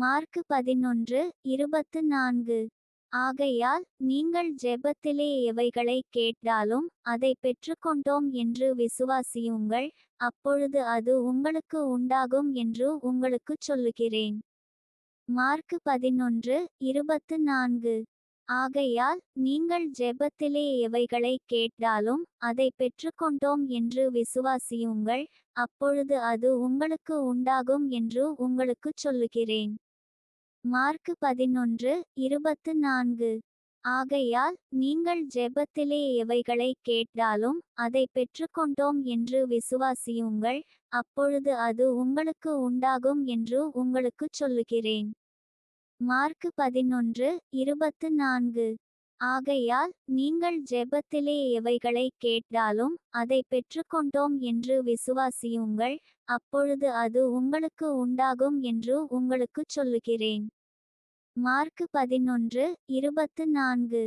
Mark பதினொன்று இருபத்து நான்கு. ஆகையால் நீங்கள் ஜெபத்திலே எவைகளைக் கேட்டாலும் அதை பெற்றுக்கொண்டோம் என்று விசுவாசியுங்கள் அப்பொழுது அது உங்களுக்கு உண்டாகும் என்று உங்களுக்குச் சொல்லுகிறேன். மார்க்கு பதினொன்று இருபத்து நான்கு. ஆகையால் நீங்கள் ஜெபத்திலே எவைகளைக் கேட்டாலும் அதை பெற்றுக்கொண்டோம் என்று விசுவாசியுங்கள் அப்பொழுது அது உங்களுக்கு உண்டாகும் என்று உங்களுக்குச் சொல்லுகிறேன். மார்க்கு பதினொன்று இருபத்து நான்கு. ஆகையால் நீங்கள் ஜெபத்திலே எவைகளைக் கேட்டாலும் அதைப் பெற்றுக்கொண்டோம் என்று விசுவாசியுங்கள் அப்பொழுது அது உங்களுக்கு உண்டாகும் என்று உங்களுக்குச் சொல்லுகிறேன். மார்க்கு பதினொன்று இருபத்து நான்கு. ஆகையால் நீங்கள் ஜெபத்திலே எவைகளைக் கேட்டாலும் அதைப் பெற்றுக்கொண்டோம் என்று விசுவாசியுங்கள் அப்பொழுது அது உங்களுக்கு உண்டாகும் என்று உங்களுக்குச் சொல்லுகிறேன். மார்க்கு பதினொன்று இருபத்து நான்கு.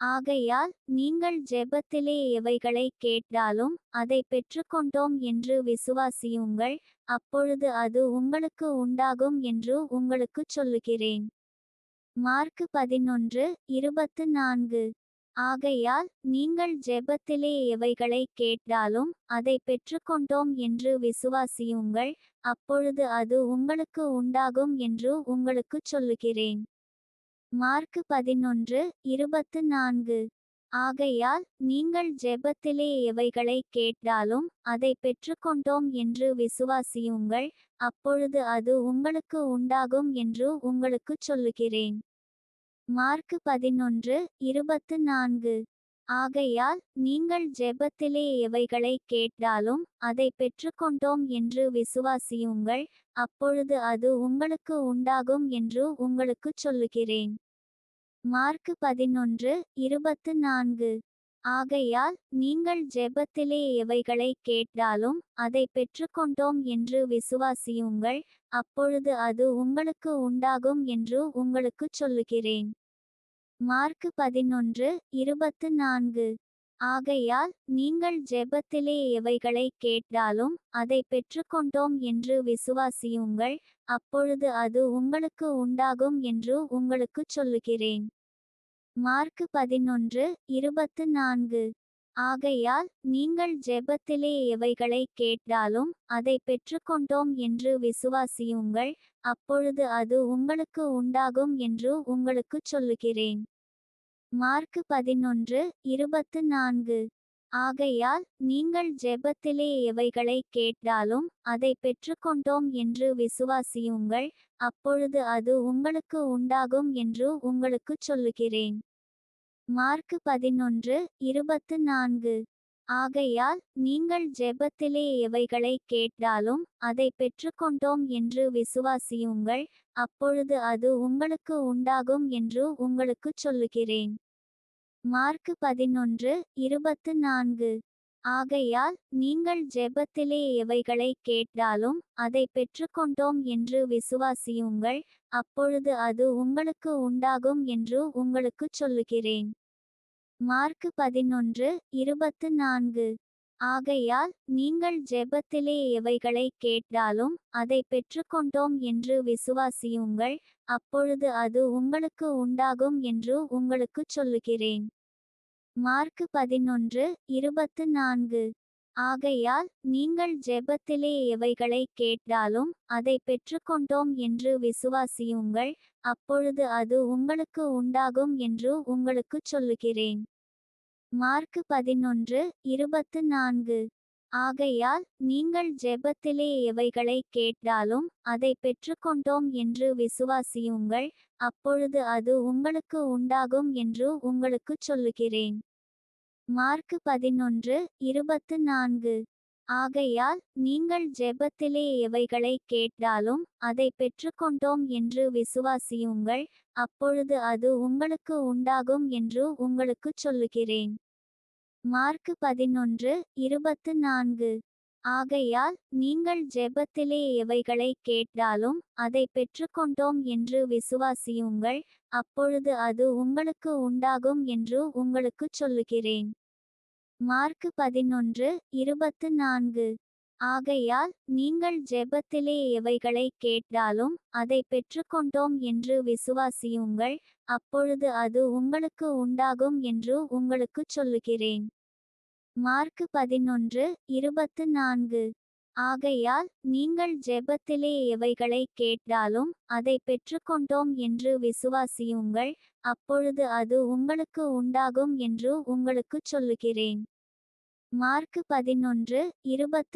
ஆகையால் நீங்கள் ஜெபத்திலே எவைகளைக் கேட்டாலும் அதைப் பெற்றுக்கொண்டோம் என்று விசுவாசியுங்கள் அப்பொழுது அது உங்களுக்கு உண்டாகும் என்று உங்களுக்குச் சொல்லுகிறேன். மார்க்கு பதினொன்று இருபத்து நான்கு. ஆகையால் நீங்கள் ஜெபத்திலே எவைகளைக் கேட்டாலும் அதைப் பெற்றுக்கொண்டோம் என்று விசுவாசியுங்கள் அப்பொழுது அது உங்களுக்கு உண்டாகும் என்று உங்களுக்குச் சொல்லுகிறேன். மார்க் பதினொன்று இருபத்து நான்கு. ஆகையால் நீங்கள் ஜெபத்திலே எவைகளைக் கேட்டாலும் அதைப் பெற்றுக்கொண்டோம் என்று விசுவாசியுங்கள் அப்பொழுது அது உங்களுக்கு உண்டாகும் என்று உங்களுக்குச் சொல்லுகிறேன். மார்க்கு பதினொன்று இருபத்து நான்கு. ஆகையால் நீங்கள் ஜெபத்திலே எவைகளைக் கேட்டாலும் அதைப் பெற்றுக்கொண்டோம் என்று விசுவாசியுங்கள் அப்பொழுது அது உங்களுக்கு உண்டாகும் என்று உங்களுக்குச் சொல்லுகிறேன். மார்க்கு பதினொன்று இருபத்து நான்கு. ஆகையால் நீங்கள் ஜெபத்திலே எவைகளைக் கேட்டாலும் அதைப் பெற்றுக்கொண்டோம் என்று விசுவாசியுங்கள் அப்பொழுது அது உங்களுக்கு உண்டாகும் என்று உங்களுக்குச் சொல்லுகிறேன். மார்க்கு பதினொன்று இருபத்து நான்கு. ஆகையால் நீங்கள் ஜெபத்திலே எவைகளைக் கேட்டாலும் அதைப் பெற்றுக்கொண்டோம் என்று விசுவாசியுங்கள் அப்பொழுது அது உங்களுக்கு உண்டாகும் என்று உங்களுக்குச் சொல்லுகிறேன். மார்க்கு பதினொன்று இருபத்து நான்கு. ஆகையால் நீங்கள் ஜெபத்திலே எவைகளைக் கேட்டாலும் அதைப் பெற்றுக்கொண்டோம் என்று விசுவாசியுங்கள் அப்பொழுது அது உங்களுக்கு உண்டாகும் என்று உங்களுக்குச் சொல்லுகிறேன். மார்க் பதினொன்று இருபத்து நான்கு. ஆகையால் நீங்கள் ஜெபத்திலே எவைகளைக் கேட்டாலும் அதைப் பெற்றுக்கொண்டோம் என்று விசுவாசியுங்கள் அப்பொழுது அது உங்களுக்கு உண்டாகும் என்று உங்களுக்குச் சொல்லுகிறேன். மார்க்கு பதினொன்று இருபத்து நான்கு. ஆகையால் நீங்கள் ஜெபத்திலே எவைகளைக் கேட்டாலும் அதைப் பெற்றுக்கொண்டோம் என்று விசுவாசியுங்கள் அப்பொழுது அது உங்களுக்கு உண்டாகும் என்று உங்களுக்குச் சொல்லுகிறேன். மார்க்கு பதினொன்று இருபத்து நான்கு. ஆகையால் நீங்கள் ஜெபத்திலே எவைகளைக் கேட்டாலும் அதைப் பெற்றுக்கொண்டோம் என்று விசுவாசியுங்கள் அப்பொழுது அது உங்களுக்கு உண்டாகும் என்று உங்களுக்குச் சொல்லுகிறேன். மார்க்கு பதினொன்று இருபத்து நான்கு. ஆகையால் நீங்கள் ஜெபத்திலே எவைகளைக் கேட்டாலும் அதைப் பெற்றுக்கொண்டோம் என்று விசுவாசியுங்கள் அப்பொழுது அது உங்களுக்கு உண்டாகும் என்று உங்களுக்குச் சொல்லுகிறேன். மார்க்கு பதினொன்று இருபத்து நான்கு. ஆகையால் நீங்கள் ஜெபத்திலே எவைகளைக் கேட்டாலும் அதைப் பெற்றுக்கொண்டோம் என்று விசுவாசியுங்கள் அப்பொழுது அது உங்களுக்கு உண்டாகும் என்று உங்களுக்குச் சொல்லுகிறேன். மார்க் பதினொன்று இருபத்து நான்கு. ஆகையால் நீங்கள் ஜெபத்திலே எவைகளைக் கேட்டாலும் அதைப் பெற்றுக்கொண்டோம் என்று விசுவாசியுங்கள் அப்பொழுது அது உங்களுக்கு உண்டாகும் என்று உங்களுக்குச் சொல்லுகிறேன். மார்க்கு பதினொன்று இருபத்து நான்கு. ஆகையால் நீங்கள் ஜெபத்திலே எவைகளைக் கேட்டாலும் அதைப் பெற்றுக்கொண்டோம் என்று விசுவாசியுங்கள் அப்பொழுது அது உங்களுக்கு உண்டாகும் என்று உங்களுக்குச் சொல்லுகிறேன். மார்க்கு பதினொன்று இருபத்து நான்கு. ஆகையால் நீங்கள் ஜெபத்திலே எவைகளைக் கேட்டாலும் அதைப் பெற்றுக்கொண்டோம் என்று விசுவாசியுங்கள் அப்பொழுது அது உங்களுக்கு உண்டாகும் என்று உங்களுக்குச் சொல்லுகிறேன். மார்க்கு பதினொன்று இருபத்து நான்கு. ஆகையால் நீங்கள் ஜெபத்திலே எவைகளை கேட்டாலும் அதை பெற்றுக்கொண்டோம் என்று விசுவாசியுங்கள் அப்பொழுது அது உங்களுக்கு உண்டாகும் என்று உங்களுக்குச் சொல்லுகிறேன். மார்க்கு பதினொன்று இருபத்து நான்கு. ஆகையால் நீங்கள் ஜெபத்திலே எவைகளை கேட்டாலும் அதை பெற்றுக்கொண்டோம் என்று விசுவாசியுங்கள் அப்பொழுது அது உங்களுக்கு உண்டாகும் என்று உங்களுக்குச் சொல்லுகிறேன். மார்க் பதினொன்று இருபத்து